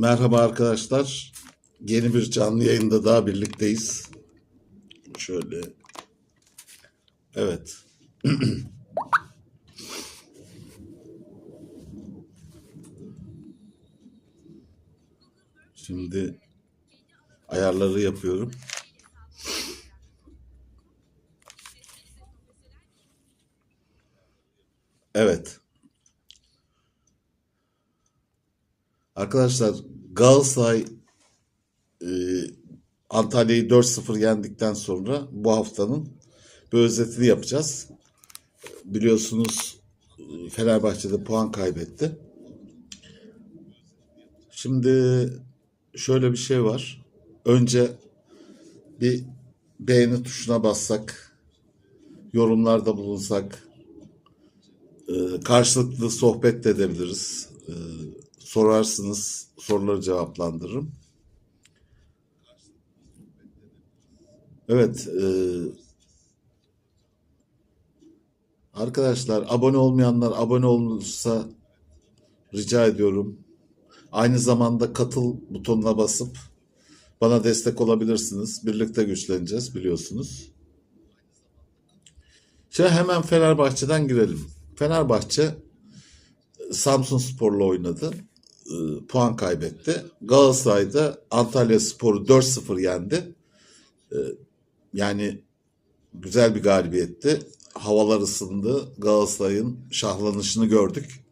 Merhaba arkadaşlar. Yeni bir canlı yayında daha birlikteyiz. Şöyle. Evet. Şimdi ayarları yapıyorum. Evet. Arkadaşlar Galatasaray e, Antalya'yı 4-0 yendikten sonra bu haftanın bir özetini yapacağız. Biliyorsunuz e, Fenerbahçe'de puan kaybetti. Şimdi şöyle bir şey var. Önce bir beğeni tuşuna bassak, yorumlarda bulunsak, e, karşılıklı sohbet de edebiliriz. Sorarsınız, soruları cevaplandırırım. Evet, e, arkadaşlar abone olmayanlar abone olursa rica ediyorum. Aynı zamanda katıl butonuna basıp bana destek olabilirsiniz. Birlikte güçleneceğiz biliyorsunuz. Şimdi hemen Fenerbahçe'den girelim. Fenerbahçe Samsun Spor'la oynadı. E, puan kaybetti. Galatasaray'da Antalya Spor'u 4-0 yendi. E, yani güzel bir galibiyetti. Havalar ısındı. Galatasaray'ın şahlanışını gördük.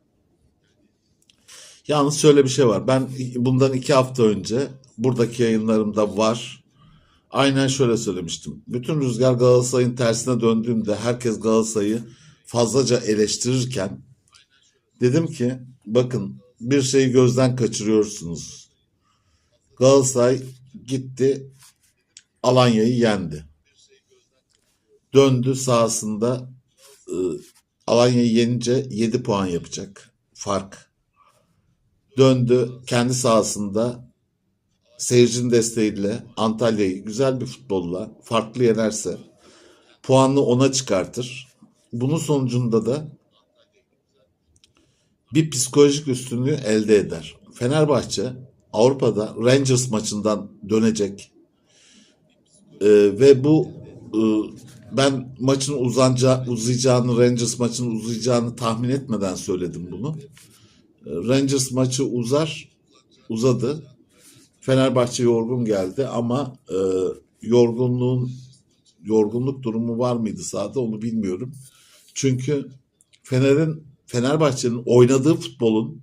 Yalnız şöyle bir şey var. Ben bundan iki hafta önce buradaki yayınlarımda var. Aynen şöyle söylemiştim. Bütün rüzgar Galatasaray'ın tersine döndüğünde herkes Galatasaray'ı fazlaca eleştirirken dedim ki bakın bir şeyi gözden kaçırıyorsunuz. Galatasaray gitti Alanya'yı yendi. Döndü sahasında e, Alanya'yı yenince 7 puan yapacak fark. Döndü kendi sahasında seyircinin desteğiyle Antalya'yı güzel bir futbolla farklı yenerse puanını ona çıkartır. Bunun sonucunda da bir psikolojik üstünlüğü elde eder. Fenerbahçe Avrupa'da Rangers maçından dönecek Ee, ve bu e, ben maçın uzanca, uzayacağını Rangers maçının uzayacağını tahmin etmeden söyledim bunu. Ee, Rangers maçı uzar uzadı. Fenerbahçe yorgun geldi ama e, yorgunluğun yorgunluk durumu var mıydı sahada onu bilmiyorum. Çünkü Fener'in Fenerbahçe'nin oynadığı futbolun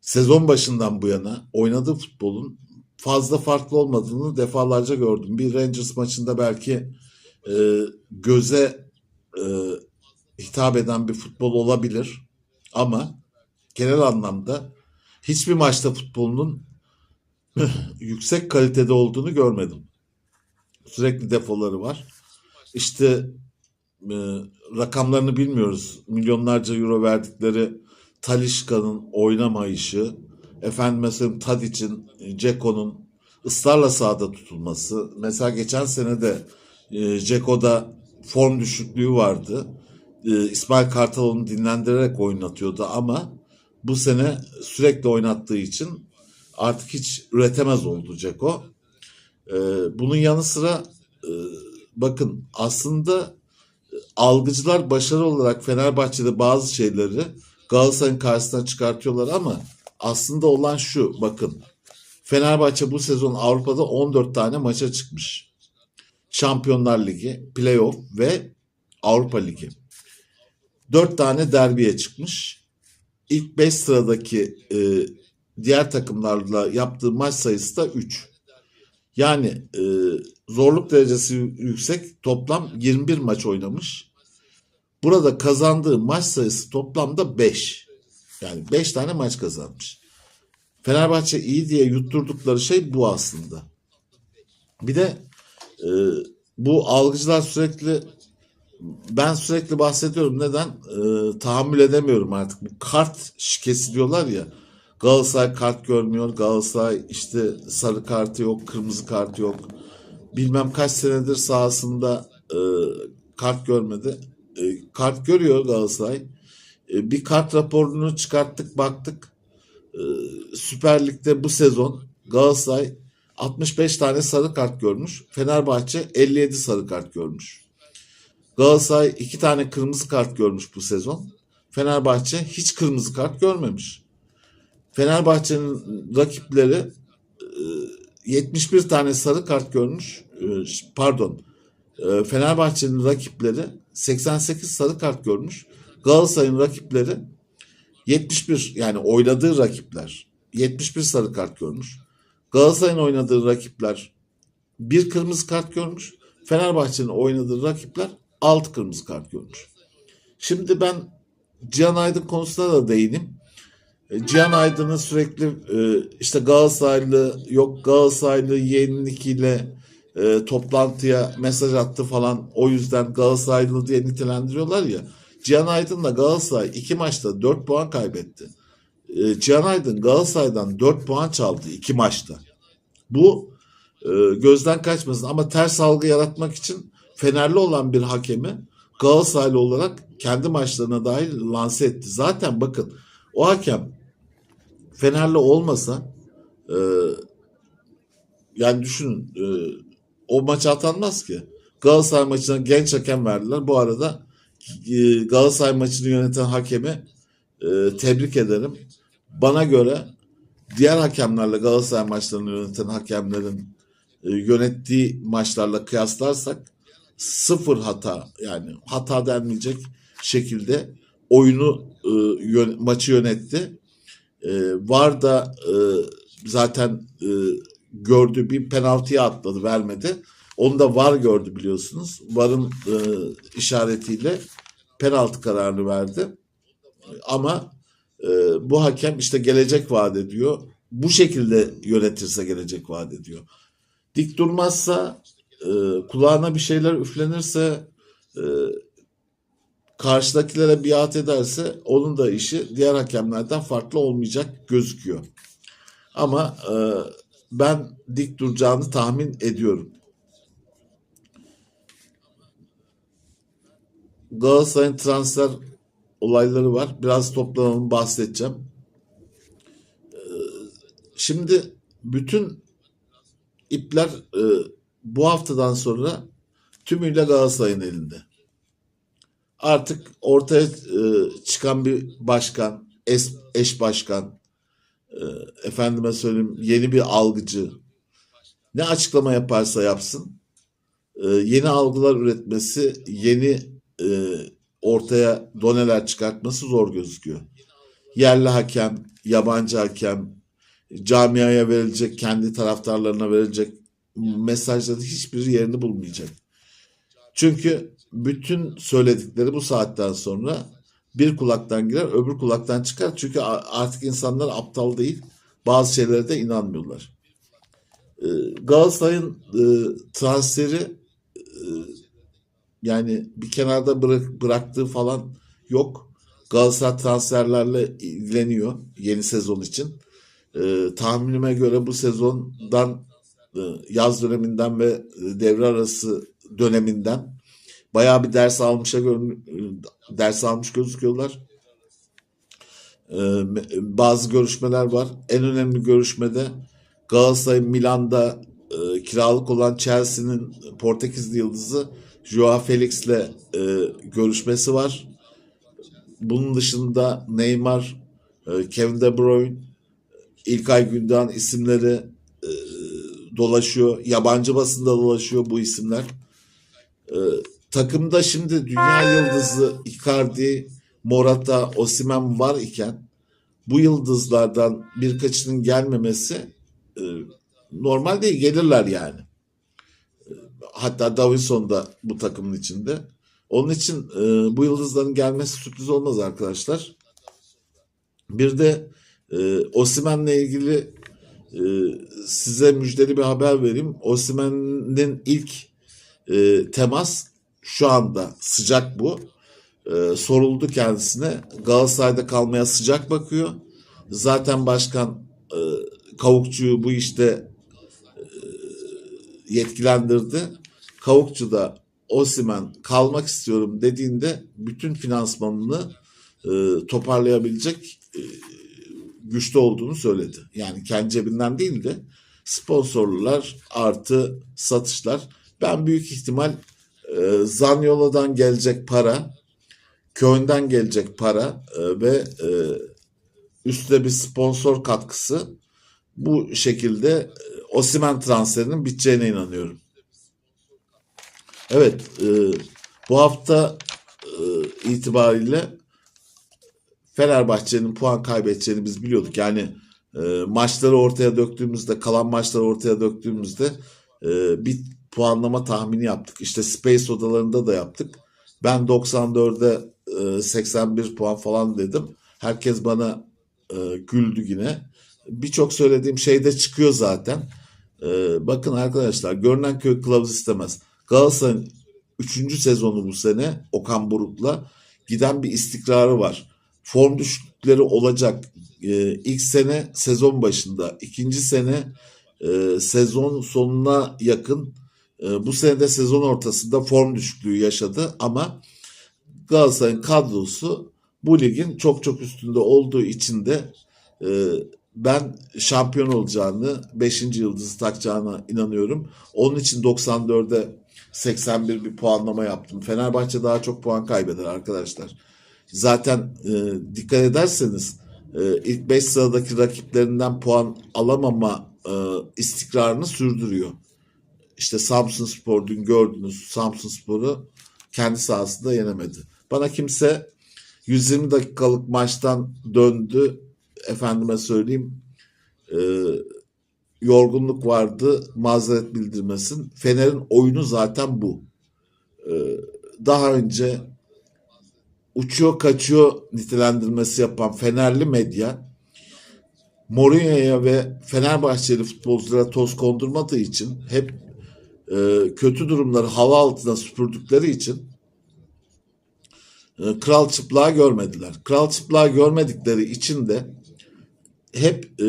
sezon başından bu yana oynadığı futbolun fazla farklı olmadığını defalarca gördüm. Bir Rangers maçında belki e, göze e, hitap eden bir futbol olabilir ama genel anlamda hiçbir maçta futbolunun yüksek kalitede olduğunu görmedim. Sürekli defoları var. İşte e, rakamlarını bilmiyoruz. Milyonlarca euro verdikleri Talişka'nın oynamayışı, efendim mesela Tadic'in, Ceko'nun ısrarla sahada tutulması. Mesela geçen sene de e, Ceko'da form düşüklüğü vardı. E, İsmail Kartal onu dinlendirerek oynatıyordu ama bu sene sürekli oynattığı için artık hiç üretemez oldu Ceko. E, bunun yanı sıra e, bakın aslında algıcılar başarı olarak Fenerbahçe'de bazı şeyleri Galatasaray'ın karşısına çıkartıyorlar ama aslında olan şu bakın Fenerbahçe bu sezon Avrupa'da 14 tane maça çıkmış. Şampiyonlar Ligi, Playoff ve Avrupa Ligi. 4 tane derbiye çıkmış. İlk 5 sıradaki e, diğer takımlarla yaptığı maç sayısı da 3. Yani e, zorluk derecesi yüksek toplam 21 maç oynamış. Burada kazandığı maç sayısı toplamda 5. Yani 5 tane maç kazanmış. Fenerbahçe iyi diye yutturdukları şey bu aslında. Bir de e, bu algıcılar sürekli ben sürekli bahsediyorum. Neden? E, tahammül edemiyorum artık. Bu kart şikesi diyorlar ya. Galatasaray kart görmüyor. Galatasaray işte sarı kartı yok, kırmızı kartı yok. Bilmem kaç senedir sahasında e, kart görmedi. E, kart görüyor Galatasaray. E, bir kart raporunu çıkarttık baktık. Ee, Süper Lig'de bu sezon Galatasaray 65 tane sarı kart görmüş. Fenerbahçe 57 sarı kart görmüş. Galatasaray 2 tane kırmızı kart görmüş bu sezon. Fenerbahçe hiç kırmızı kart görmemiş. Fenerbahçe'nin rakipleri e, 71 tane sarı kart görmüş. E, Pardon. E, Fenerbahçe'nin rakipleri 88 sarı kart görmüş. Galatasaray'ın rakipleri 71 yani oynadığı rakipler 71 sarı kart görmüş. Galatasaray'ın oynadığı rakipler bir kırmızı kart görmüş. Fenerbahçe'nin oynadığı rakipler 6 kırmızı kart görmüş. Şimdi ben Cihan Aydın konusuna da değineyim. E, Cihan Aydın'ın sürekli e, işte Galatasaraylı yok Galatasaraylı yeğenlikiyle e, toplantıya mesaj attı falan o yüzden Galatasaraylı diye nitelendiriyorlar ya. Cihan Aydın'la Galatasaray iki maçta 4 puan kaybetti. E, Cihan Aydın Galatasaray'dan 4 puan çaldı iki maçta. Bu e, gözden kaçmasın ama ters algı yaratmak için Fenerli olan bir hakemi Galatasaraylı olarak kendi maçlarına dahil lanse etti. Zaten bakın o hakem Fenerli olmasa e, yani düşünün e, o maça atanmaz ki. Galatasaray maçına genç hakem verdiler. Bu arada e, Galatasaray maçını yöneten hakemi e, tebrik ederim. Bana göre diğer hakemlerle Galatasaray maçlarını yöneten hakemlerin e, yönettiği maçlarla kıyaslarsak sıfır hata yani hata denmeyecek şekilde oyunu e, yön- maçı yönetti. E, var da e, zaten e, gördü bir penaltıya atladı vermedi. Onu da var gördü biliyorsunuz. Var'ın e, işaretiyle penaltı kararını verdi. Ama e, bu hakem işte gelecek vaat ediyor. Bu şekilde yönetirse gelecek vaat ediyor. Dik durmazsa e, kulağına bir şeyler üflenirse e, karşıdakilere biat ederse onun da işi diğer hakemlerden farklı olmayacak gözüküyor. Ama e, ben dik duracağını tahmin ediyorum. Galatasaray'ın transfer olayları var. Biraz toplamamı bahsedeceğim. Ee, Şimdi bütün ipler e, bu haftadan sonra tümüyle Galatasaray'ın elinde. Artık ortaya e, çıkan bir başkan, eş, başkan, e, efendime söyleyeyim yeni bir algıcı ne açıklama yaparsa yapsın e, yeni algılar üretmesi, yeni ortaya doneler çıkartması zor gözüküyor. Yerli hakem, yabancı hakem, camiaya verilecek, kendi taraftarlarına verilecek mesajların hiçbir yerini bulmayacak. Çünkü bütün söyledikleri bu saatten sonra bir kulaktan girer, öbür kulaktan çıkar. Çünkü artık insanlar aptal değil. Bazı şeylere de inanmıyorlar. Ee, Galatasaray'ın e, transferi e, yani bir kenarda bırak, bıraktığı falan yok. Galatasaray transferlerle ilgileniyor yeni sezon için. Ee, tahminime göre bu sezondan e, yaz döneminden ve devre arası döneminden bayağı bir ders almışa ders almış gözüküyorlar. Ee, bazı görüşmeler var. En önemli görüşmede Galatasaray Milan'da e, kiralık olan Chelsea'nin Portekizli yıldızı Joao Felix'le e, görüşmesi var. Bunun dışında Neymar, e, Kevin De Bruyne, İlkay Gündoğan isimleri dolaşıyor. Yabancı basında dolaşıyor bu isimler. E, takımda şimdi dünya yıldızı Icardi, Morata, Osimhen var iken bu yıldızlardan birkaçının gelmemesi e, normal değil. Gelirler yani. E, Hatta Davinson da bu takımın içinde. Onun için e, bu yıldızların gelmesi sürpriz olmaz arkadaşlar. Bir de e, Osimhen'le ilgili e, size müjdeli bir haber vereyim. Osimhen'in ilk e, temas şu anda sıcak bu. E, soruldu kendisine. Galatasaray'da kalmaya sıcak bakıyor. Zaten başkan e, Kavukçu'yu bu işte e, yetkilendirdi. Kavukçu da Osimhen kalmak istiyorum dediğinde bütün finansmanını e, toparlayabilecek e, güçlü olduğunu söyledi. Yani kendi cebinden değil de sponsorlar artı satışlar. Ben büyük ihtimal e, Zaniolo'dan gelecek para, Köln'den gelecek para e, ve e, üstte bir sponsor katkısı bu şekilde e, Osimhen transferinin biteceğine inanıyorum. Evet, e, bu hafta e, itibariyle Fenerbahçe'nin puan kaybedeceğini biz biliyorduk. Yani maçları ortaya döktüğümüzde, kalan maçları ortaya döktüğümüzde e, bir puanlama tahmini yaptık. İşte Space odalarında da yaptık. Ben 94'e e, 81 puan falan dedim. Herkes bana e, güldü yine. Birçok söylediğim şey de çıkıyor zaten. E, bakın arkadaşlar görünen köy kılavuz istemez. Galatasaray'ın 3. sezonu bu sene Okan Buruk'la giden bir istikrarı var. Form düşüklükleri olacak. E, ilk sene sezon başında, ikinci sene e, sezon sonuna yakın, bu sene de sezon ortasında form düşüklüğü yaşadı ama Galatasaray'ın kadrosu bu ligin çok çok üstünde olduğu için de e, ben şampiyon olacağını, 5. yıldızı takacağına inanıyorum. Onun için 94'e 81 bir puanlama yaptım. Fenerbahçe daha çok puan kaybeder arkadaşlar. Zaten e, dikkat ederseniz e, ilk 5 sıradaki rakiplerinden puan alamama e, istikrarını sürdürüyor. İşte Samsun Spor dün gördünüz Samsun Spor'u kendi sahasında yenemedi. Bana kimse 120 dakikalık maçtan döndü efendime söyleyeyim e, yorgunluk vardı mazeret bildirmesin. Fener'in oyunu zaten bu. E, daha önce uçuyor kaçıyor nitelendirmesi yapan Fenerli medya Mourinho'ya ve Fenerbahçeli futbolculara toz kondurmadığı için hep e, kötü durumları hava altına süpürdükleri için e, kral çıplağı görmediler. Kral çıplağı görmedikleri için de hep e,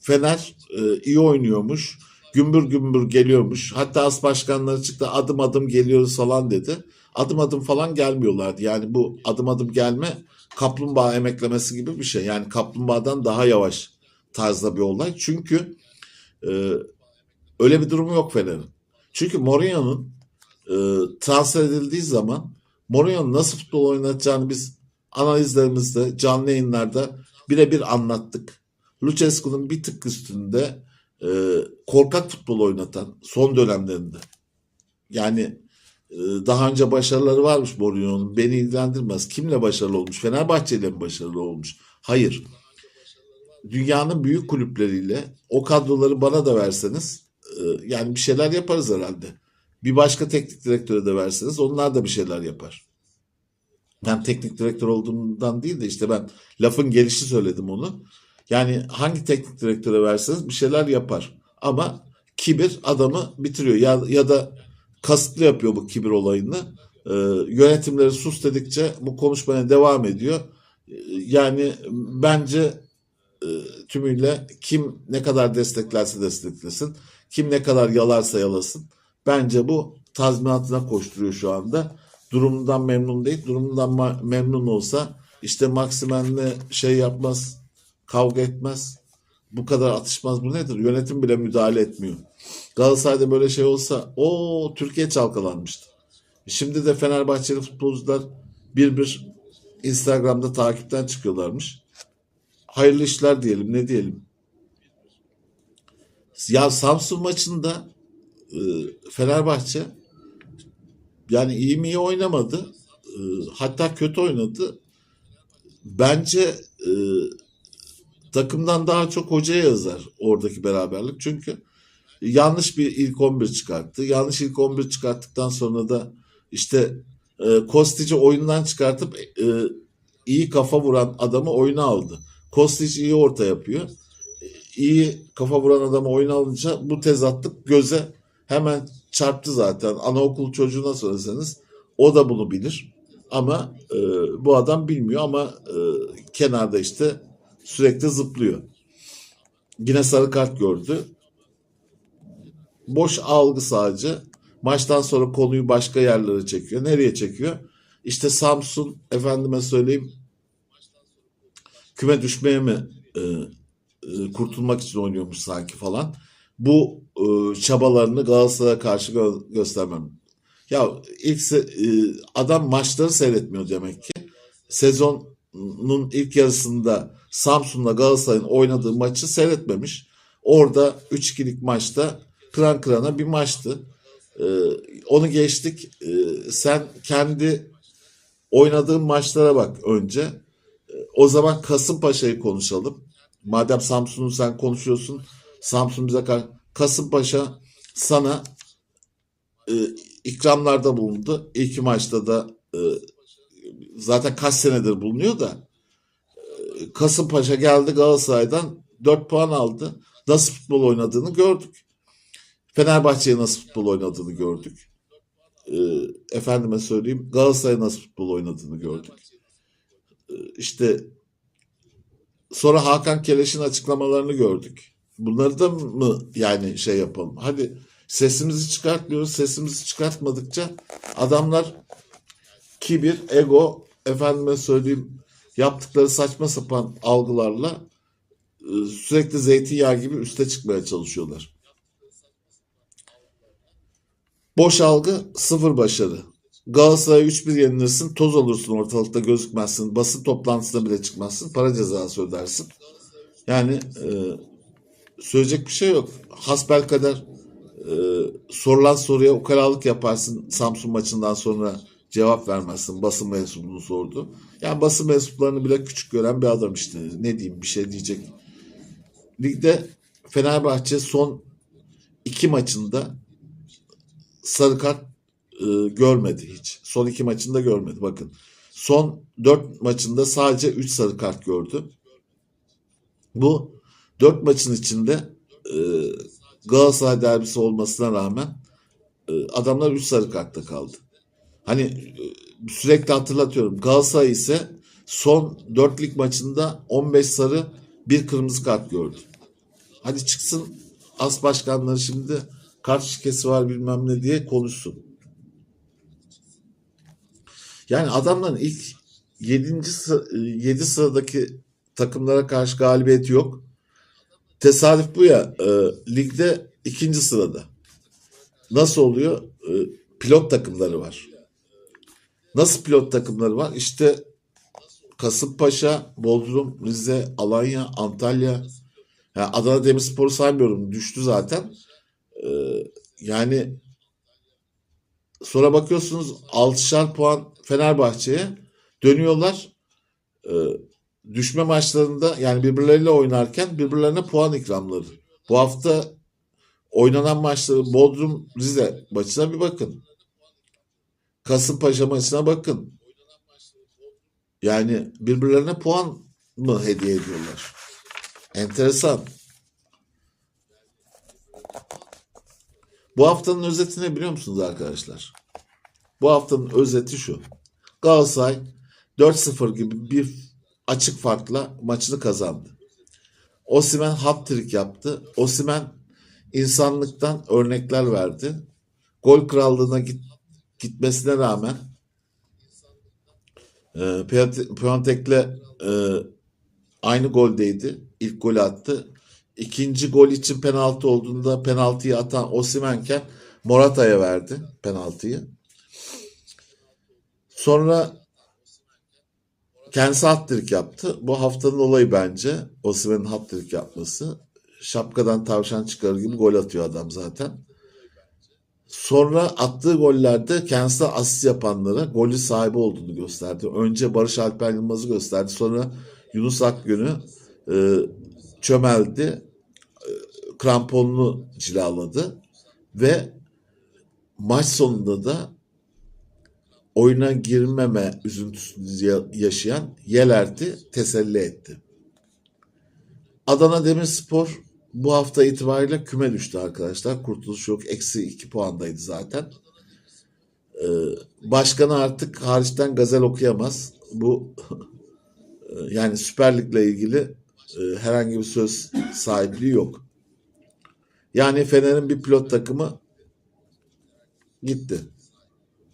Fener e, iyi oynuyormuş. Gümbür gümbür geliyormuş. Hatta as başkanları çıktı adım adım geliyoruz falan dedi. Adım adım falan gelmiyorlardı. Yani bu adım adım gelme kaplumbağa emeklemesi gibi bir şey. Yani kaplumbağadan daha yavaş tarzda bir olay. Çünkü e, öyle bir durumu yok Fener'in. Çünkü Mourinho'nun e, transfer edildiği zaman Mourinho'nun nasıl futbol oynatacağını biz analizlerimizde, canlı yayınlarda birebir anlattık. Lucescu'nun bir tık üstünde e, korkak futbol oynatan son dönemlerinde. Yani e, daha önce başarıları varmış Mourinho'nun. Beni ilgilendirmez. Kimle başarılı olmuş? Fenerbahçe ile mi başarılı olmuş? Hayır. Dünyanın büyük kulüpleriyle o kadroları bana da verseniz yani bir şeyler yaparız herhalde. Bir başka teknik direktöre de verseniz onlar da bir şeyler yapar. Ben teknik direktör olduğumdan değil de işte ben lafın gelişi söyledim onu. Yani hangi teknik direktöre verseniz bir şeyler yapar. Ama kibir adamı bitiriyor. Ya, ya da kasıtlı yapıyor bu kibir olayını. Ee, yönetimleri sus dedikçe bu konuşmaya devam ediyor. Ee, yani bence e, tümüyle kim ne kadar desteklerse desteklesin, kim ne kadar yalarsa yalasın. Bence bu tazminatına koşturuyor şu anda. Durumundan memnun değil. Durumundan memnun olsa işte Maksimen'le şey yapmaz, kavga etmez. Bu kadar atışmaz bu nedir? Yönetim bile müdahale etmiyor. Galatasaray'da böyle şey olsa o Türkiye çalkalanmıştı. Şimdi de Fenerbahçeli futbolcular bir bir Instagram'da takipten çıkıyorlarmış. Hayırlı işler diyelim ne diyelim. Ya Samsun maçında e, Fenerbahçe yani iyi mi iyi oynamadı. E, hatta kötü oynadı. Bence e, takımdan daha çok hocaya yazar oradaki beraberlik. Çünkü yanlış bir ilk 11 çıkarttı. Yanlış ilk 11 çıkarttıktan sonra da işte e, Kostic'i oyundan çıkartıp e, iyi kafa vuran adamı oyuna aldı. Kostic iyi orta yapıyor. İyi kafa vuran adamı oyuna alınca bu tezatlık göze hemen çarptı zaten. Anaokul çocuğuna sorarsanız o da bunu bilir. Ama e, bu adam bilmiyor ama e, kenarda işte sürekli zıplıyor. Yine sarı kart gördü. Boş algı sadece. Maçtan sonra konuyu başka yerlere çekiyor. Nereye çekiyor? İşte Samsun efendime söyleyeyim küme düşmeye mi e, e, kurtulmak için oynuyormuş sanki falan. Bu e, çabalarını Galatasaray'a karşı gö- göstermem. Ya ilk se- e, adam maçları seyretmiyor demek ki. Sezonun ilk yarısında Samsun'la Galatasaray'ın oynadığı maçı seyretmemiş. Orada 3-2'lik maçta kıran kırana bir maçtı. E, onu geçtik. E, sen kendi oynadığın maçlara bak önce. E, o zaman Kasımpaşa'yı konuşalım. Madem Samsun'u sen konuşuyorsun. Samsun bize kar- Kasımpaşa sana e, ikramlarda bulundu. İlk maçta da e, zaten kaç senedir bulunuyor da e, Kasımpaşa geldi Galatasaray'dan 4 puan aldı. Nasıl futbol oynadığını gördük. Fenerbahçe'ye nasıl futbol oynadığını gördük. E, efendime söyleyeyim Galatasaray'a nasıl futbol oynadığını gördük. E, işte sonra Hakan Keleş'in açıklamalarını gördük. Bunları da mı yani şey yapalım? Hadi sesimizi çıkartmıyoruz. Sesimizi çıkartmadıkça adamlar kibir, ego, efendime söyleyeyim yaptıkları saçma sapan algılarla e, sürekli zeytinyağı gibi üste çıkmaya çalışıyorlar. Boş algı, sıfır başarı. Galatasaray 3-1 yenilirsin, toz olursun ortalıkta gözükmezsin, basın toplantısına bile çıkmazsın, para cezası ödersin. Yani e, söyleyecek bir şey yok. Hasbelkader e, sorulan soruya ukalalık yaparsın Samsun maçından sonra cevap vermezsin. Basın mensubunu sordu. Yani basın mensuplarını bile küçük gören bir adam işte. Ne diyeyim bir şey diyecek. Ligde Fenerbahçe son iki maçında sarı kart e, görmedi hiç. Son iki maçında görmedi. Bakın son dört maçında sadece üç sarı kart gördü. Bu dört maçın içinde e, Galatasaray derbisi olmasına rağmen e, adamlar 3 sarı kartta kaldı. Hani e, sürekli hatırlatıyorum. Galatasaray ise son 4 lig maçında 15 sarı bir kırmızı kart gördü. Hadi çıksın as başkanları şimdi kart şikesi var bilmem ne diye konuşsun. Yani adamların ilk 7. Sıra, 7 sıradaki takımlara karşı galibiyeti yok. Tesadüf bu ya. E, ligde ikinci sırada. Nasıl oluyor? E, pilot takımları var. Nasıl pilot takımları var? İşte Kasımpaşa, Bodrum, Rize, Alanya, Antalya. Yani Adana Demirspor'u saymıyorum. Düştü zaten. E, yani sonra bakıyorsunuz 6'şar puan Fenerbahçe'ye dönüyorlar. E, düşme maçlarında yani birbirleriyle oynarken birbirlerine puan ikramları. Bu hafta oynanan maçları Bodrum Rize maçına bir bakın. Kasımpaşa maçına bakın. Yani birbirlerine puan mı hediye ediyorlar? Enteresan. Bu haftanın özeti ne biliyor musunuz arkadaşlar? Bu haftanın özeti şu. Galatasaray 4-0 gibi bir açık farkla maçını kazandı. Osimen hat-trick yaptı. Osimen insanlıktan örnekler verdi. Gol krallığına git, gitmesine rağmen e, Piontek'le e, aynı goldeydi. İlk golü attı. İkinci gol için penaltı olduğunda penaltıyı atan Osimenken Morata'ya verdi penaltıyı. Sonra kendisi hat-trick yaptı. Bu haftanın olayı bence Osimhen'in hat-trick yapması. Şapkadan tavşan çıkarır gibi gol atıyor adam zaten. Sonra attığı gollerde kendisi asist yapanlara golü sahibi olduğunu gösterdi. Önce Barış Alper Yılmaz'ı gösterdi. Sonra Yunus Akgün'ü e, çömeldi. E, kramponunu cilaladı. Ve maç sonunda da oyuna girmeme üzüntüsünü yaşayan Yelert'i teselli etti. Adana Demirspor bu hafta itibariyle küme düştü arkadaşlar. Kurtuluş yok. Eksi 2 puandaydı zaten. Ee, başkanı artık hariçten gazel okuyamaz. Bu yani Süper Lig'le ilgili e, herhangi bir söz sahipliği yok. Yani Fener'in bir pilot takımı gitti.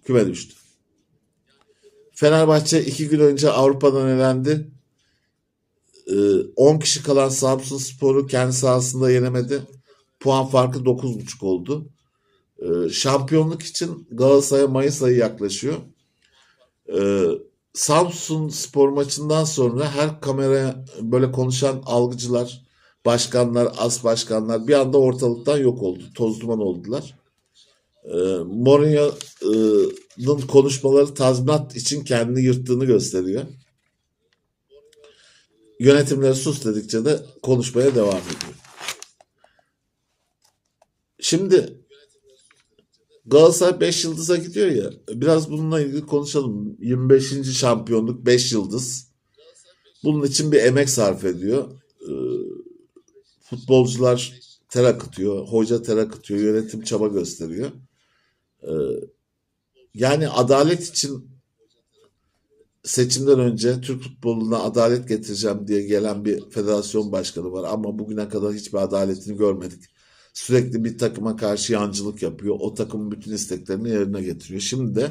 Küme düştü. Fenerbahçe iki gün önce Avrupa'dan elendi. Ee, 10 kişi kalan Samsun Spor'u kendi sahasında yenemedi. Puan farkı 9.5 oldu. Ee, şampiyonluk için Galatasaray'a Mayıs ayı yaklaşıyor. Ee, Samsun Spor maçından sonra her kameraya böyle konuşan algıcılar, başkanlar, as başkanlar bir anda ortalıktan yok oldu. Toz duman oldular. Ee, Mourinho'nun konuşmaları tazminat için kendini yırttığını gösteriyor. Yönetimleri sus dedikçe de konuşmaya devam ediyor. Şimdi Galatasaray 5 yıldıza gidiyor ya. Biraz bununla ilgili konuşalım. 25. şampiyonluk 5 yıldız. Bunun için bir emek sarf ediyor. Futbolcular ter akıtıyor. Hoca ter akıtıyor. Yönetim çaba gösteriyor. Ee, yani adalet için seçimden önce Türk futboluna adalet getireceğim diye gelen bir federasyon başkanı var. Ama bugüne kadar hiçbir adaletini görmedik. Sürekli bir takıma karşı yancılık yapıyor. O takımın bütün isteklerini yerine getiriyor. Şimdi de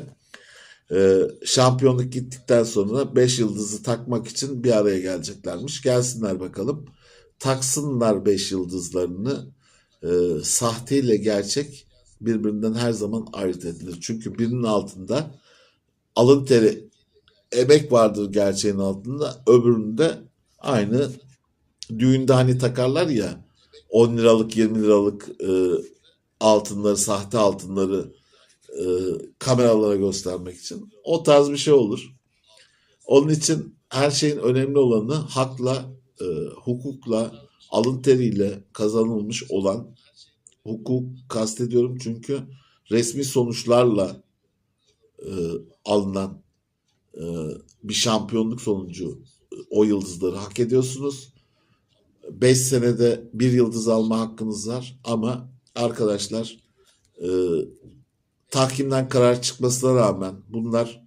e, şampiyonluk gittikten sonra 5 yıldızı takmak için bir araya geleceklermiş. Gelsinler bakalım. Taksınlar 5 yıldızlarını. E, sahte ile gerçek birbirinden her zaman ayırt edilir. Çünkü birinin altında alın teri emek vardır gerçeğin altında. Öbüründe aynı düğünde hani takarlar ya 10 liralık 20 liralık e, altınları sahte altınları e, kameralara göstermek için o tarz bir şey olur. Onun için her şeyin önemli olanı hakla, e, hukukla, alın teriyle kazanılmış olan hukuk kastediyorum çünkü resmi sonuçlarla e, alınan e, bir şampiyonluk sonucu e, o yıldızları hak ediyorsunuz. 5 senede bir yıldız alma hakkınız var ama arkadaşlar e, tahkimden karar çıkmasına rağmen bunlar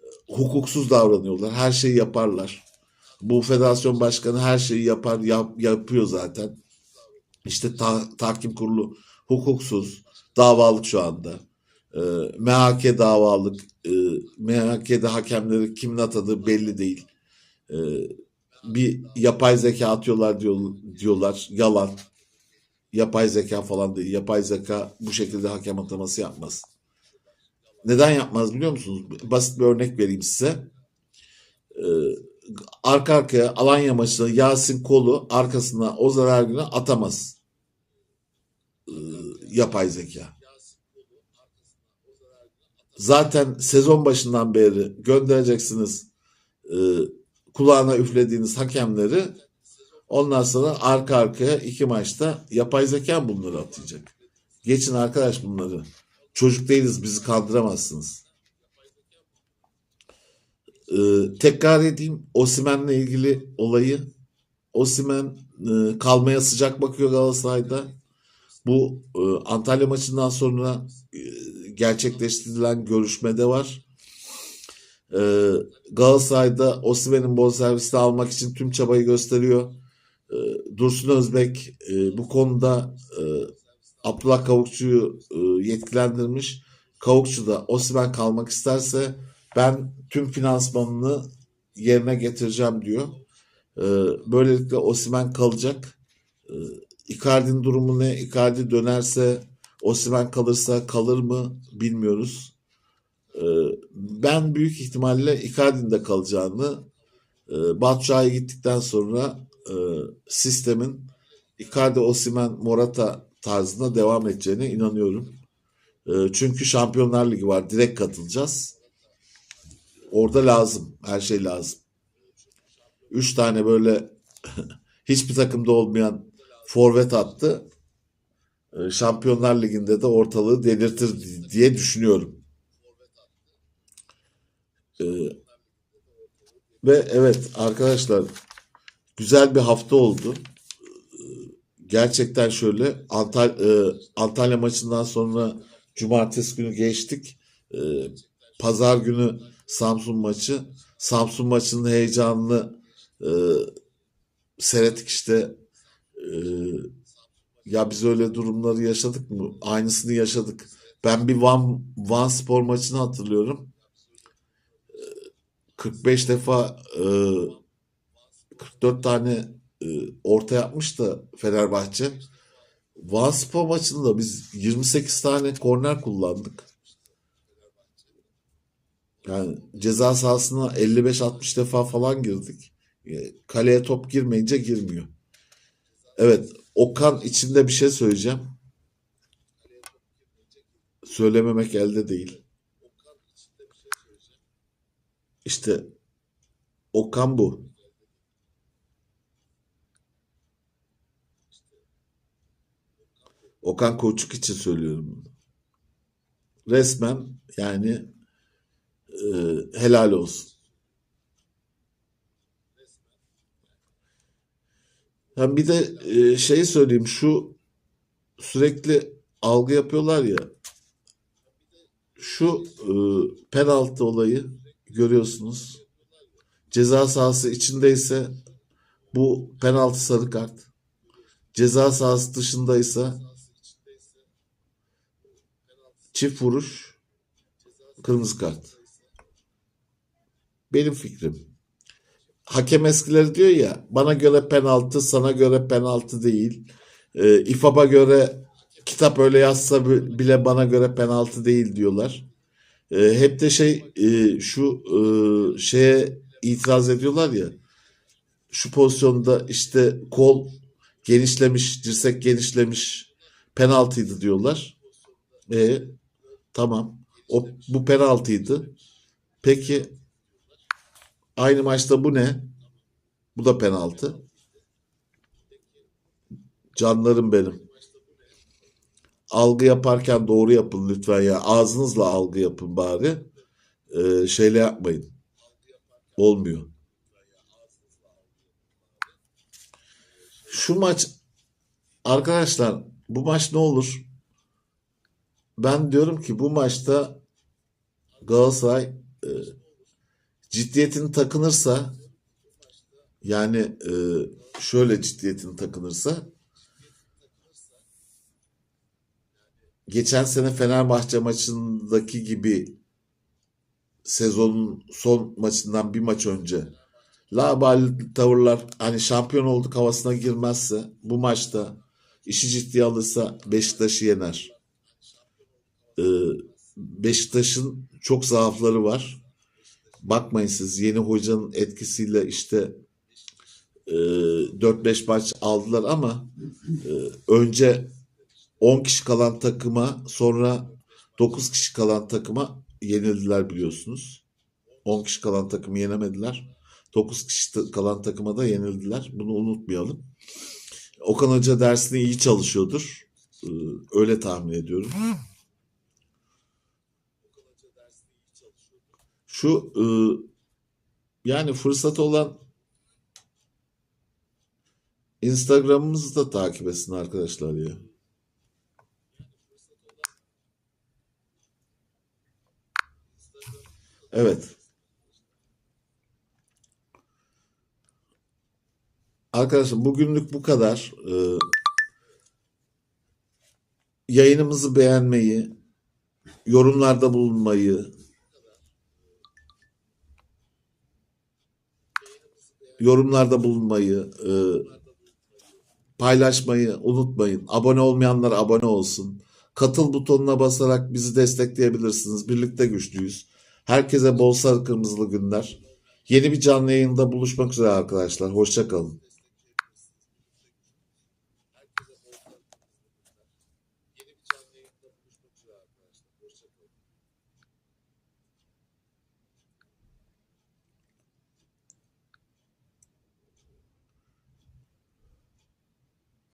e, hukuksuz davranıyorlar. Her şeyi yaparlar. Bu federasyon başkanı her şeyi yapar, yap, yapıyor zaten. İşte ta, tahkim kurulu hukuksuz, davalık şu anda. E, MHK davalık, e, MHK'de hakemleri kimin atadığı belli değil. E, bir yapay zeka atıyorlar diyor, diyorlar. Yalan. Yapay zeka falan değil. Yapay zeka bu şekilde hakem ataması yapmaz. Neden yapmaz biliyor musunuz? Basit bir örnek vereyim size. Ee, arka arkaya Alanya maçında Yasin Kolu arkasına o zarar günü atamaz. Ee, yapay zeka. Zaten sezon başından beri göndereceksiniz e, kulağına üflediğiniz hakemleri ondan sonra arka arkaya iki maçta yapay zeka bunları atacak. Geçin arkadaş bunları. Çocuk değiliz bizi kandıramazsınız. Ee, tekrar edeyim Osimen'le ilgili olayı. Osimen e, kalmaya sıcak bakıyor Galatasaray'da. Bu e, Antalya maçından sonra e, gerçekleştirilen görüşmede var. Ee, Galatasaray'da Osimhen'in bonservisini almak için tüm çabayı gösteriyor. Ee, Dursun Özbek e, bu konuda e, Abdullah Kavukçu'yu e, yetkilendirmiş. Kavukçu da Osimhen kalmak isterse ben tüm finansmanını yerine getireceğim diyor. Ee, böylelikle Osimhen kalacak. Ee, Icardi'nin durumu ne? Icardi dönerse Osimhen kalırsa kalır mı bilmiyoruz. Ee, ben büyük ihtimalle Icardi'nin de kalacağını e, gittikten sonra e, sistemin Icardi, Osimhen, Morata tarzında devam edeceğine inanıyorum. E, çünkü Şampiyonlar Ligi var. Direkt katılacağız. Orada lazım. Her şey lazım. Üç tane böyle hiçbir takımda olmayan forvet attı. E, Şampiyonlar Ligi'nde de ortalığı delirtir diye düşünüyorum. Ee, ve evet arkadaşlar güzel bir hafta oldu. Ee, Gerçekten şöyle Antal e, Antalya maçından sonra cumartesi günü geçtik. Ee, Pazar günü Samsun maçı. Samsun maçının heyecanını e, seyrettik işte. E, ya biz öyle durumları yaşadık mı? Aynısını yaşadık. Ben bir Van, Van Spor maçını hatırlıyorum. 45 defa e, 44 tane e, orta yapmış da Fenerbahçe. Vanspor maçında biz 28 tane korner kullandık. Yani ceza sahasına 55-60 defa falan girdik. E, Kaleye top girmeyince girmiyor. Evet, Okan içinde bir şey söyleyeceğim. Söylememek elde değil. İşte Okan bu. Okan Koçuk için söylüyorum bunu. Resmen yani e, helal olsun. Ben bir de e, şeyi söyleyeyim şu sürekli algı yapıyorlar ya şu e, penaltı olayı görüyorsunuz. Ceza sahası içindeyse bu penaltı sarı kart. Ceza sahası dışındaysa çift vuruş kırmızı kart. Benim fikrim. Hakem eskileri diyor ya bana göre penaltı sana göre penaltı değil. E, İFAB'a göre kitap öyle yazsa bi- bile bana göre penaltı değil diyorlar. E, hep de şey e, şu e, şeye itiraz ediyorlar ya şu pozisyonda işte kol genişlemiş, dirsek genişlemiş penaltıydı diyorlar. E, tamam. O bu penaltıydı. Peki aynı maçta bu ne? Bu da penaltı. Canlarım benim. Algı yaparken doğru yapın lütfen ya. Ağzınızla algı yapın bari. Ee, şeyle yapmayın. Olmuyor. Şu maç arkadaşlar bu maç ne olur? Ben diyorum ki bu maçta Galatasaray e, ciddiyetini takınırsa yani e, şöyle ciddiyetini takınırsa geçen sene Fenerbahçe maçındaki gibi sezonun son maçından bir maç önce labali tavırlar hani şampiyon olduk havasına girmezse bu maçta işi ciddiye alırsa Beşiktaş'ı yener. Ee, Beşiktaş'ın çok zaafları var. Bakmayın siz yeni hocanın etkisiyle işte e, 4-5 maç aldılar ama e, önce 10 kişi kalan takıma sonra 9 kişi kalan takıma yenildiler biliyorsunuz. 10 kişi kalan takımı yenemediler. 9 kişi kalan takıma da yenildiler. Bunu unutmayalım. Okan Hoca dersini iyi çalışıyordur. Ee, Öyle tahmin ediyorum. Şu e, yani fırsatı olan Instagram'ımızı da takip etsin arkadaşlar ya. Evet. Arkadaşlar bugünlük bu kadar. Ee, yayınımızı beğenmeyi, yorumlarda bulunmayı, yorumlarda bulunmayı, e, paylaşmayı unutmayın. Abone olmayanlar abone olsun. Katıl butonuna basarak bizi destekleyebilirsiniz. Birlikte güçlüyüz. Herkese bol sarı kırmızılı günler. Yeni bir canlı yayında buluşmak üzere arkadaşlar. Hoşça